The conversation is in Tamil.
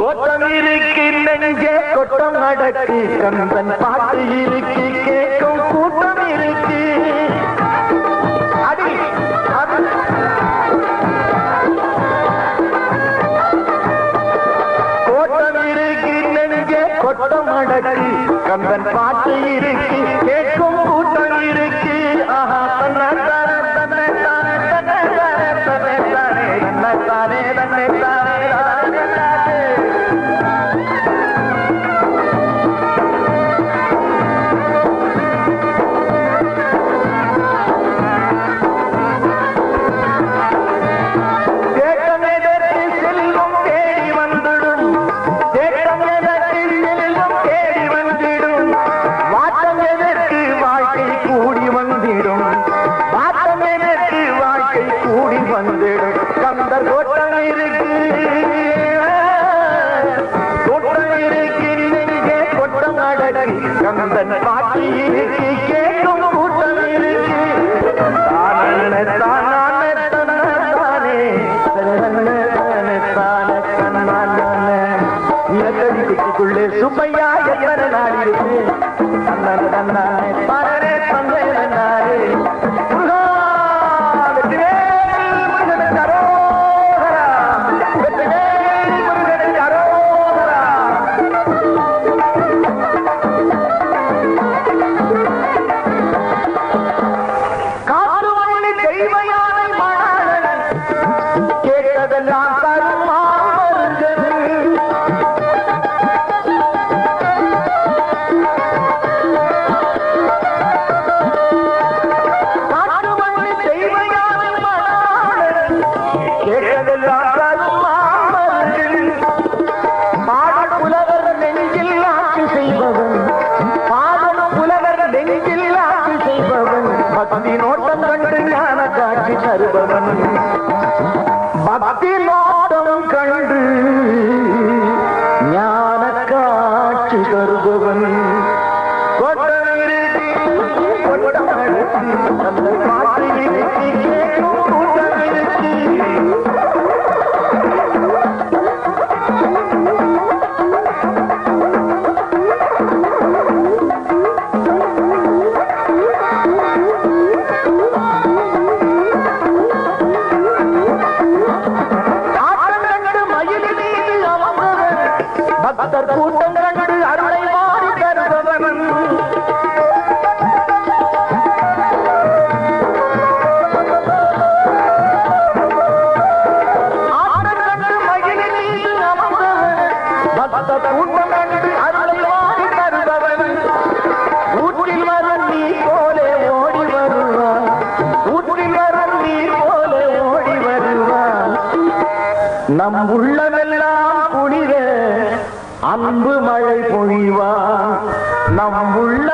கோட்டம் இருக்கு நெஞ்சே கொட்டம் நடக்கு. கந்தன் பாட்டு இருக்கு கேட்கும் கூட்டம் இருக்கு அடி அது கோட்டம் இருக்கு நெஞ்சே கொட்டம் அடக்கு கந்தன் பாட்டு இருக்கு கேட்கும் வாழ்க்கை கூடி வந்திடும். வாட்டம் எதற்கு வாழ்க்கை கூடி வந்திடும். கந்தர் கோட்டம் இருக்கு. கோட்டம் இருக்கு. நெஞ்சே கொட்டம் அடக்கி கந்தன் பாட்டி இருக்கு. கேட்கும் கூட்டம் இருக்கு. தானே தானே தானே நிலத்தடி சுப்பையா எத்தனை நாள் இருக்கு? தன்னன தன்னானே செய்பவன் பக்தி நோட்டம் கண்டு ஞான காட்சி தருபவன் பக்தர் கூட்டம் கண்டு அருளை மாறி தருபவன் கூட்டம் கண்டு அருளை மாறி தருபவன். ஊற்றில் வரும் நீ போலே ஓடி வருவான். ஊற்றில் வரும் நீ போலே ஓடி வருவான். நம் உள்ளமெல்லாம் குளிர அன்பு மழை பொழிவான் நம் உள்ள